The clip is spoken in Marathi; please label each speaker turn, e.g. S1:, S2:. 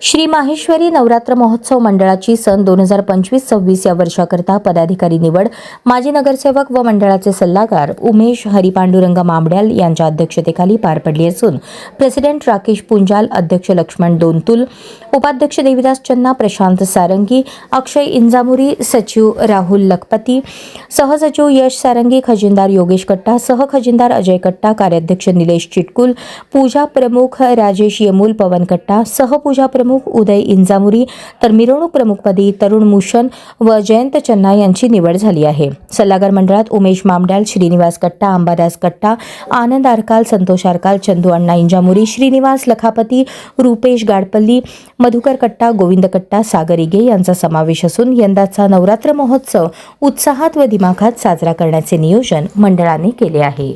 S1: श्री माहेश्वरी नवरात्र महोत्सव मंडळाची सन दोन हजार पंचवीस सव्वीस या वर्षाकरता पदाधिकारी निवड माजी नगरसेवक व मंडळाचे सल्लागार उमेश हरिपांडुरंग मामड्याल यांच्या अध्यक्षतेखाली पार पडली असून प्रेसिडेंट राकेश पुंजाल अध्यक्ष लक्ष्मण दोनतुल उपाध्यक्ष देविदास चन्ना प्रशांत सारंगी अक्षय इंजामुरी सचिव राहुल लखपती सहसचिव यश सारंगी खजिनदार योगेश कट्टा सहखजिनदार अजय कट्टा कार्याध्यक्ष निलेश चिटकुल पूजा प्रमुख राजेश येमूल पवन कट्टा सहपूजा प्रमुख उदय इंजामुरी तर मिरवणूक प्रमुखपदी तरुण मुशन व जयंत चन्ना यांची निवड झाली आहे. सल्लागार मंडळात उमेश मामड्याल श्रीनिवास कट्टा अंबादास कट्टा आनंद आरकाल संतोष आरकाल चंदू अण्णा इंजामुरी श्रीनिवास लखापती रुपेश गाडपल्ली मधुकर कट्टा गोविंद कट्टा सागर इगे यांचा समावेश असून यंदाचा नवरात्र महोत्सव उत्साहात व दिमाखात साजरा करण्याचे नियोजन मंडळाने केले आहे.